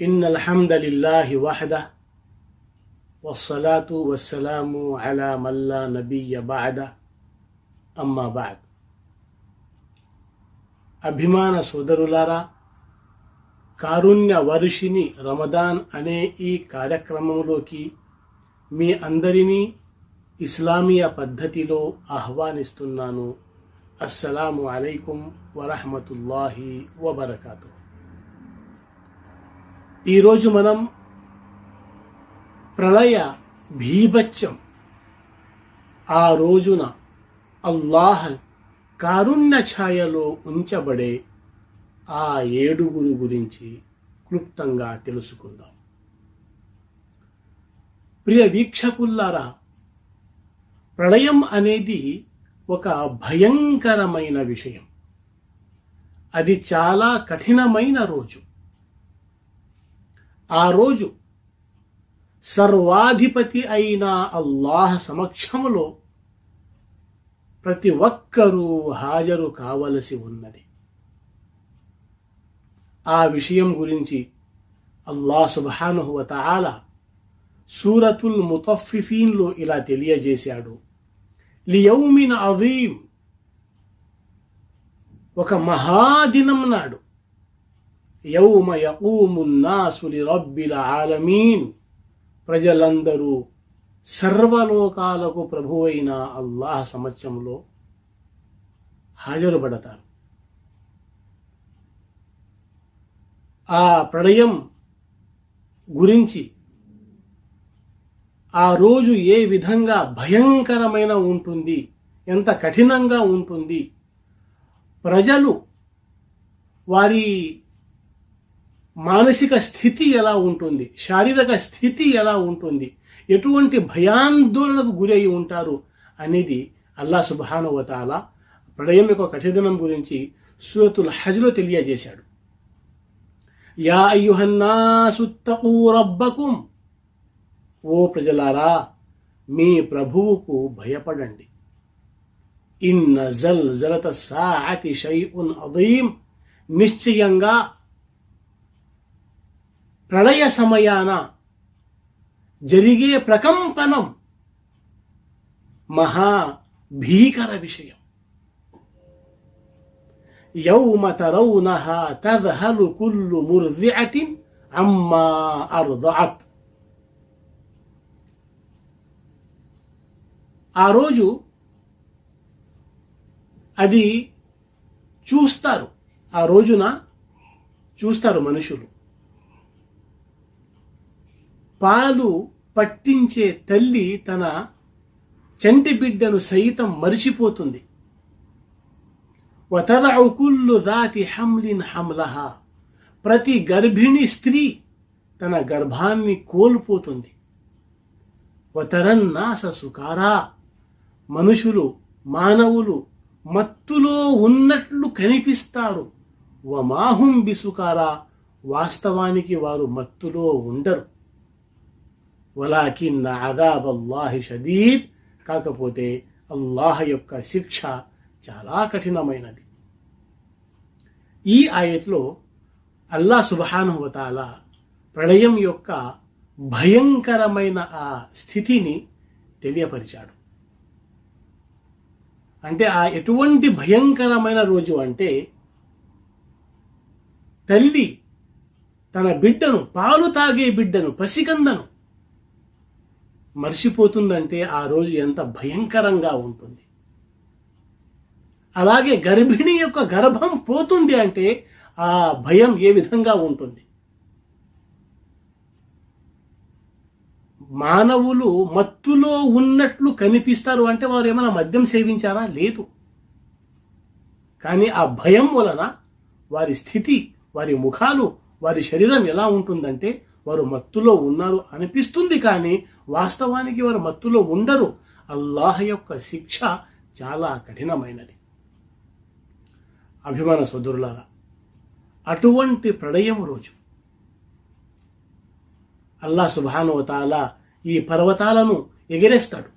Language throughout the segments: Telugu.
إن الحمد لله وحده والصلاة والسلام على من لا نبي بعده أما بعد అభిమాన సోదరులారా కారుణ్య వర్షిని రమదాన్ అనే ఈ కార్యక్రమంలోకి మీ అందరినీ ఇస్లామీయ పద్ధతిలో ఆహ్వానిస్తున్నాను అస్సలాము అలైకుం వరహమతుల్లాహి వబర్కాతు ఈరోజు మనం ప్రళయ భీభత్యం ఆ రోజున అల్లాహ్ కారుణ్య ఛాయలో ఉంచబడే ఆ ఏడుగురు గురించి క్లుప్తంగా తెలుసుకుందాం. ప్రియ వీక్షకుల్లారా ప్రళయం అనేది ఒక భయంకరమైన విషయం. అది చాలా కఠినమైన రోజు. ఆ రోజు సర్వాధిపతి అయిన అల్లాహ్ సమక్షములో ప్రతి ఒక్కరూ హాజరు కావలసి ఉన్నది. ఆ విషయం గురించి అల్లాహ్ సుబ్హానహు సూరతుల్ ముతఫిఫీన్లో ఇలా తెలియజేశాడు. లియౌమిన్ అవీం ఒక మహాదినం నాడు యౌమ యకూము రబ్బిల ఆలమీన్. ప్రజలందరూ సర్వలోకాలకు ప్రభువైన అల్లాహ్ సమక్షంలో హాజరుపడతారు. ఆ ప్రళయం గురించి ఆ రోజు ఏ విధంగా భయంకరమైన ఉంటుంది ఎంత కఠినంగా ఉంటుంది ప్రజలు వారి మానసిక స్థితి ఎలా ఉంటుంది? శారీరక స్థితి ఎలా ఉంటుంది? ఎటువంటి భయాందోళనకు గురై ఉంటారు? అనేది అల్లా సుబానువతాల ప్రళయం యొక్క కఠినం గురించి సూరతుల్ హజ్లో తెలియజేశాడు. యా అయ్యుహన్నాసుత్తకూ రబ్బకుం. ఓ ప్రజలారా మీ ప్రభువుకు భయపడండి. ఇన్ జల్ జలత సాతి షైఉన్ అదీం నిశ్చయంగా ప్రళయ సమయాన జరిగే ప్రకంపనం మహా భీకర విషయం. యౌమ తరౌన తదహలు కుల్లు ముర్జిఅతిన్ అమ్మా అర్దఅత్ ఆ రోజు అది చూస్తారు. ఆ రోజున చూస్తారు మనుషులు. పాలు పట్టించే తల్లి తన చంటి బిడ్డను సైతం మరిచిపోతుంది. కుల్లు దాతి హమ్లిన్ హమ్లహ. ప్రతి గర్భిణి స్త్రీ తన గర్భాన్ని కోల్పోతుంది. వతరన్నాస సుకారా. మనుషులు మానవులు మత్తులో ఉన్నట్లు కనిపిస్తారు. వమాహుం బిసుకారా. వాస్తవానికి వారు మత్తులో ఉండరు. వలాకిన్న అదాబ్ అల్లాహి షదీద్. కాకపోతే అల్లాహ్ యొక్క శిక్ష చాలా కఠినమైనది. ఈ ఆయత్లో అల్లా సుబహానువతాల ప్రళయం యొక్క భయంకరమైన ఆ స్థితిని తెలియపరిచాడు. అంటే ఆ ఎటువంటి భయంకరమైన రోజు అంటే తల్లి తన బిడ్డను పాలు తాగే బిడ్డను పసికందను మర్చిపోతుందంటే ఆ రోజు ఎంత భయంకరంగా ఉంటుంది. అలాగే గర్భిణి యొక్క గర్భం పోతుంది అంటే ఆ భయం ఏ విధంగా ఉంటుంది? మానవులు మత్తులో ఉన్నట్లు కనిపిస్తారు అంటే వారు ఏమైనా మద్యం సేవించారా? లేదు. కానీ ఆ భయం వలన వారి స్థితి వారి ముఖాలు వారి శరీరం ఎలా ఉంటుందంటే వారు మత్తులో ఉన్నారు అనిపిస్తుంది కానీ వాస్తవానికి వారు మత్తులో ఉండరు. అల్లాహ్ యొక్క శిక్ష చాలా కఠినమైనది. అభిమాన సోదరులారా అటువంటి ప్రళయం రోజు. అల్లా సుభానువతాల ఈ పర్వతాలను ఎగిరేస్తాడు.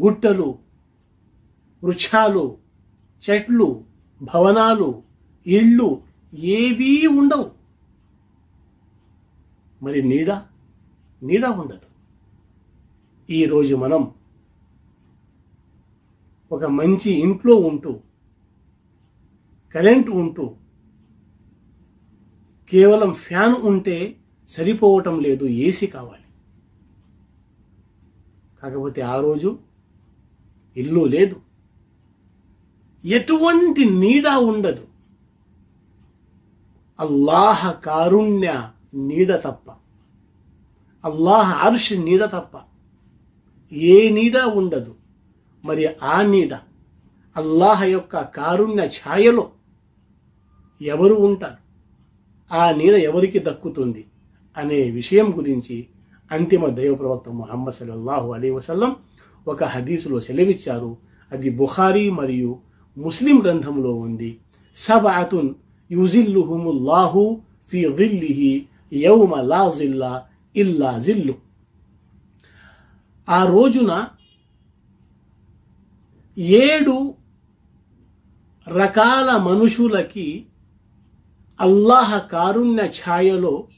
గుట్టలు వృక్షాలు చెట్లు భవనాలు ఇళ్ళు ఏవీ ఉండవు. మరి నీడ నీడ ఉండదు. ఈరోజు మనం ఒక మంచి ఇంట్లో ఉంటూ కరెంట్ ఉంటూ కేవలం ఫ్యాన్ ఉంటే సరిపోవటం లేదు ఏసీ కావాలి. కాకపోతే ఆ రోజు ఇల్లు లేదు. ఎటువంటి నీడ ఉండదు. అల్లాహ కారుణ్య నీడ తప్ప. అల్లాహ్ అర్ష్ నీడ తప్ప. ఏ నీడ ఉండదు. మరి ఆ నీడ అల్లాహ యొక్క కారుణ్య ఛాయలో ఎవరు ఉంటారు? ఆ నీడ ఎవరికి దక్కుతుంది అనే విషయం గురించి అంతిమ దైవ ప్రవక్త ముహమ్మద్ సల్లల్లాహు అలీ వసల్లం ఒక హదీసులో సెలవిచ్చారు. అది బుఖారీ మరియు ముస్లిం గ్రంథంలో ఉంది. సబాతున్ యుజిల్లుహుముల్లాహు ఫి దిల్లిహి యౌమ లా జిల్లా ఇల్లా జిల్లు. ఆ రోజున ఏడు రకాల మనుషులకి అల్లాహ కారుణ్య ఛాయలో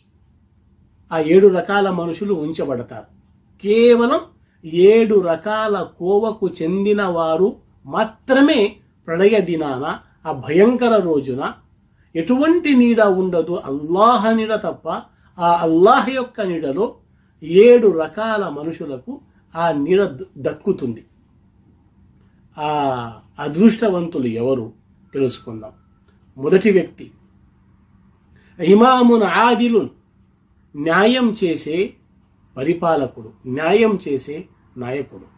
ఆ ఏడు రకాల మనుషులు ఉంచబడతారు. కేవలం ఏడు రకాల కోవకు చెందిన వారు మాత్రమే ప్రళయ దినాన ఆ భయంకర రోజున ఎటువంటి నీడ ఉండదు. అల్లాహ నీడ తప్ప ఆ అల్లాహ్ యొక్క నీడలో ఏడు రకాల మనుషులకు ఆ నీడ దక్కుతుంది. ఆ అదృష్టవంతులు ఎవరు తెలుసుకుందాం. మొదటి వ్యక్తి. ఇమామున్ ఆదిలున్ న్యాయం చేసే పరిపాలకుడు న్యాయం చేసే నాయకుడు.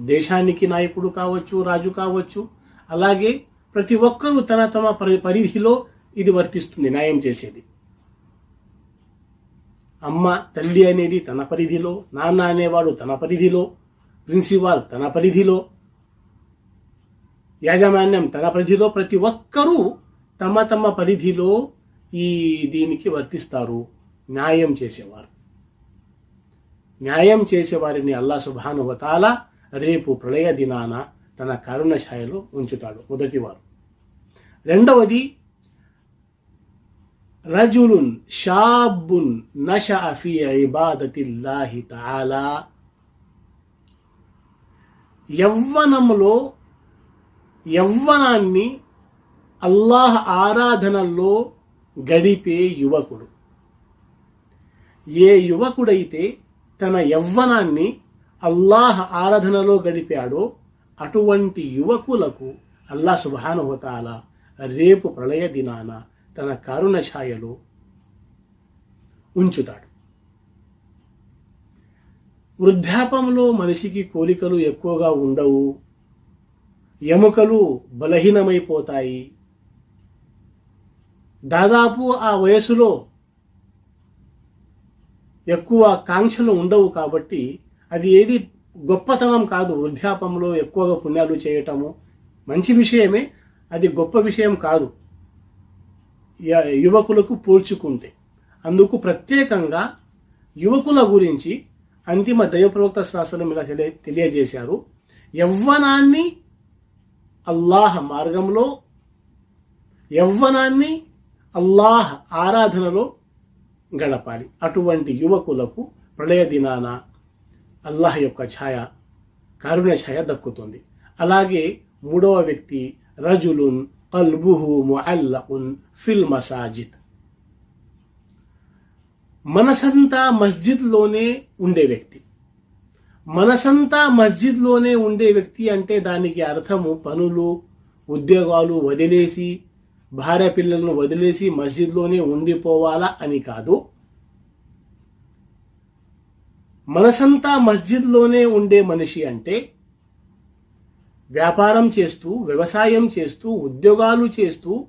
దేశానికి నాయకుడు కావచ్చు రాజు కావచ్చు అలాగే ప్రతి ఒక్కరూ తన తమ పరిధిలో ఇది వర్తిస్తుంది న్యాయం చేసేది. అమ్మ తల్లి అనేది తన పరిధిలో నాన్న అనేవాడు తన పరిధిలో ప్రిన్సిపాల్ తన పరిధిలో యాజమాన్యం తన పరిధిలో ప్రతి ఒక్కరూ తమ తమ పరిధిలో ఈ దీనికి వర్తిస్తారు. న్యాయం చేసేవారు. న్యాయం చేసేవారిని అల్లా సుభానువతాల రేపు ప్రళయ దినాన తన కరుణ ఛాయలో ఉంచుతాడు మొదటివారు. రెండవది రజులున్ షాబున్ నష ఫీ ఇబాదతిల్లాహి తాలా యవ్వనంలో యవ్వనాన్ని అల్లాహ్ ఆరాధనలో గడిపే యువకుడు. ఏ యువకుడైతే తన యవ్వనాన్ని అల్లాహ్ ఆరాధనలో గడిపాడో అటువంటి యువకులకు అల్లా సుభానుహతాల రేపు ప్రళయ దినాన తన కరుణ ఛాయలో ఉంచుతాడు. వృద్ధాపంలో మనిషికి కోలికలు ఎక్కువగా ఉండవు. ఎముకలు బలహీనమైపోతాయి. దాదాపు ఆ వయసులో ఎక్కువ కాంక్షలు ఉండవు కాబట్టి అది ఏది గొప్పతనం కాదు. వృద్ధాపంలో ఎక్కువగా పుణ్యాలు చేయటము మంచి విషయమే. అది గొప్ప విషయం కాదు. యువకులకు పోల్చుకుంటే. అందుకు ప్రత్యేకంగా యువకుల గురించి అంతిమ దైవప్రవక్త శాస్త్రం ఇలా తెలియజేశారు. యవ్వనాన్ని అల్లాహ మార్గంలో యవ్వనాన్ని అల్లాహ్ ఆరాధనలో గడపాలి. అటువంటి యువకులకు ప్రళయ దినాన అల్లాహ్ యొక్క ఛాయ కరుణ ఛాయ దక్కుతుంది. అలాగే మూడవ వ్యక్తి రజులున్ కల్బుహు ముఅల్లకున్ ఫిల్ మసాజిద్. మనసంతా మస్జిద్లోనే ఉండే వ్యక్తి. మనసంతా మస్జిద్లోనే ఉండే వ్యక్తి అంటే దానికి అర్థము పనులు ఉద్యోగాలు వదిలేసి భార్య పిల్లలను వదిలేసి మస్జిద్లోనే ఉండిపోవాలా అని కాదు. మనసంతా మస్జిద్లోనే ఉండే మనిషి అంటే వ్యాపారం చేస్తూ వ్యవసాయం చేస్తూ ఉద్యోగాలు చేస్తూ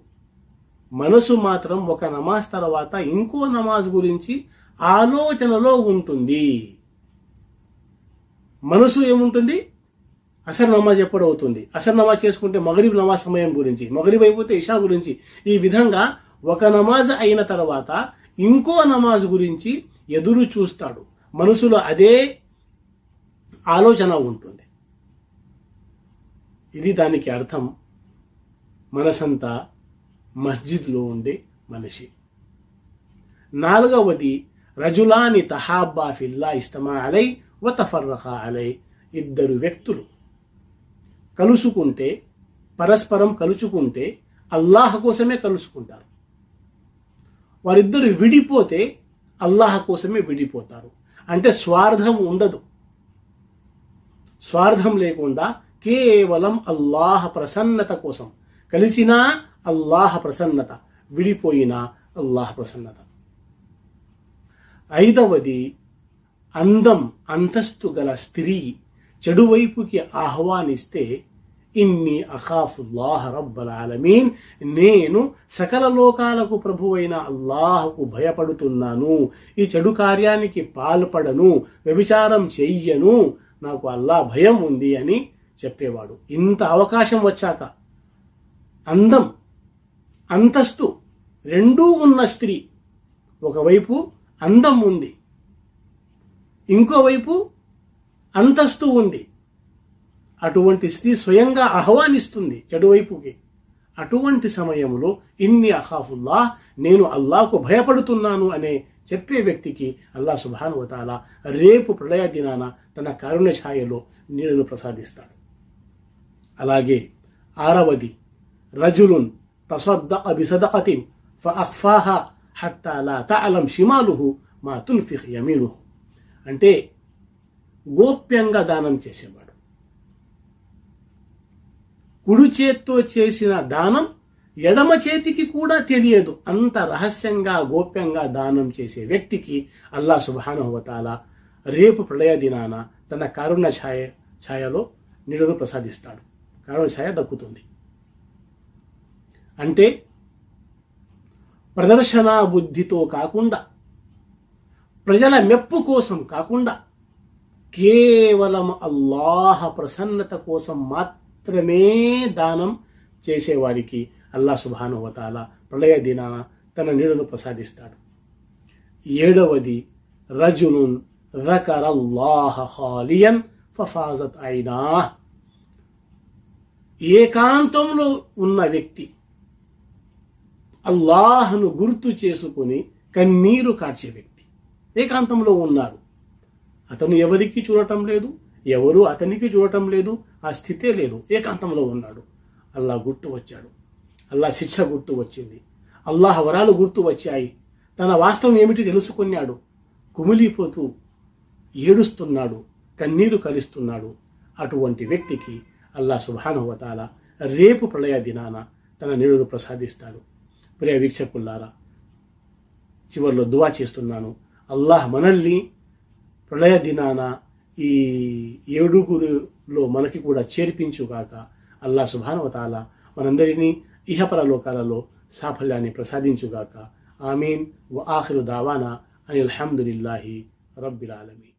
మనసు మాత్రం ఒక నమాజ్ తర్వాత ఇంకో నమాజ్ గురించి ఆలోచనలో ఉంటుంది. మనసు ఏముంటుంది? అసర్ నమాజ్ ఎప్పుడు అవుతుంది అసర్ నమాజ్ చేసుకుంటే మగరీబ్ నమాజ్ సమయం గురించి మగరీబ్ అయిపోతే ఇషా గురించి. ఈ విధంగా ఒక నమాజ్ అయిన తర్వాత ఇంకో నమాజ్ గురించి ఎదురు చూస్తాడు. మనసులో అదే ఆలోచన ఉంటుంది. ఇది దానికి అర్థం. మనసంతా మస్జిద్లో ఉండే మనిషి. నాలుగవది రజులాని తహాబ్బా ఫిల్లా ఇస్తమా అలై వతఫర్రఖా అలై. ఇద్దరు వ్యక్తులు కలుసుకుంటే పరస్పరం కలుసుకుంటే అల్లాహ్ కోసమే కలుసుకుంటారు. వారిద్దరు విడిపోతే అల్లాహ్ కోసమే విడిపోతారు. అంటే స్వార్థం ఉండదు. స్వార్థం లేకుండా కేవలం అల్లాహ ప్రసన్నత కోసం. కలిసినా అల్లాహ ప్రసన్నత విడిపోయినా అల్లాహ ప్రసన్నత. ఐదవది అందం అంతస్తు గల స్త్రీ చెడువైపుకి ఆహ్వానిస్తే ఇన్ని అఖాఫుల్లాహ రబ్బల్ ఆలమీన్ నేను సకల లోకాలకు ప్రభువైన అల్లాహకు భయపడుతున్నాను. ఈ చెడు కార్యానికి పాల్పడను వ్యభిచారం చెయ్యను. నాకు అల్లా భయం ఉంది అని చెప్పేవాడు. ఇంత అవకాశం వచ్చాక అందం అంతస్తు రెండూ ఉన్న స్త్రీ ఒకవైపు అందం ఉంది ఇంకోవైపు అంతస్తు ఉంది. అటువంటి స్త్రీ స్వయంగా ఆహ్వానిస్తుంది చెడువైపుకి. అటువంటి సమయంలో ఇన్ని అహాఫుల్లా నేను అల్లాహకు భయపడుతున్నాను అనే చెప్పే వ్యక్తికి అల్లా సుభానువతాల రేపు ప్రళయ దినాన తన కరుణ ఛాయలో నీళ్ళను ప్రసాదిస్తాడు. అలాగే ఆరవది రజులున్ తసద్ద అబిసదతిన్ ఫహా హత్తాలా తలం షిమాలుహు మా తుల్ఫిహ్ యమీనుహు. అంటే గోప్యంగా దానం చేసేవాడు. కుడి చేత్తో చేసిన దానం ఎడమ చేతికి కూడా తెలియదు. అంత రహస్యంగా గోప్యంగా దానం చేసే వ్యక్తికి అల్లా సుబానుభవతాల రేపు ప్రళయ దినాన తన కరుణ ఛాయ ఛాయలో నిడును ప్రసాదిస్తాడు. కరుణ ఛాయ దక్కుతుంది. అంటే ప్రదర్శన బుద్ధితో కాకుండా ప్రజల మెప్పు కోసం కాకుండా కేవలం అల్లాహ ప్రసన్నత కోసం మాత్రం మాత్రమే దానం చేసేవారికి అల్లా సుభానువతాల ప్రళయ దినాన తన నీడను ప్రసాదిస్తాడు. ఏడవది రజునున్ రకరల్లాహ ఖాలియన్ ఫఫాజత్ అయినా. ఏకాంతంలో ఉన్న వ్యక్తి అల్లాహను గుర్తు చేసుకుని కన్నీరు కాడ్చే వ్యక్తి. ఏకాంతంలో ఉన్నారు. అతను ఎవరికి చూడటం లేదు. ఎవరూ అతనికి చూడటం లేదు ఆ స్థితే లేదు ఏకాంతంలో ఉన్నాడు. అల్లా గుర్తు వచ్చాడు. అల్లా శిక్ష గుర్తు వచ్చింది. అల్లాహ్ వరాలు గుర్తు వచ్చాయి. తన వాస్తవం ఏమిటి తెలుసుకున్నాడు. కుమిలిపోతూ ఏడుస్తున్నాడు కన్నీరు కలుస్తున్నాడు. అటువంటి వ్యక్తికి అల్లా సుభానువతాల రేపు ప్రళయ దినాన తన నీడును ప్రసాదిస్తాడు. ప్రియ వీక్షకుల్లారా చివరిలో దువా చేస్తున్నాను. అల్లాహ్ మనల్ని ప్రళయ దినాన ఈ ఏడుగురులో మనకి కూడా చేర్పించుగాక అల్లా సుభానవతాల మనందరినీ ఇహపర లోకాలలో సాఫల్యాన్ని ప్రసాదించుగాక. ఆమీన్. వ దావానా. అని అల్హమ్దుల్లాహి రబ్బిలాలమీ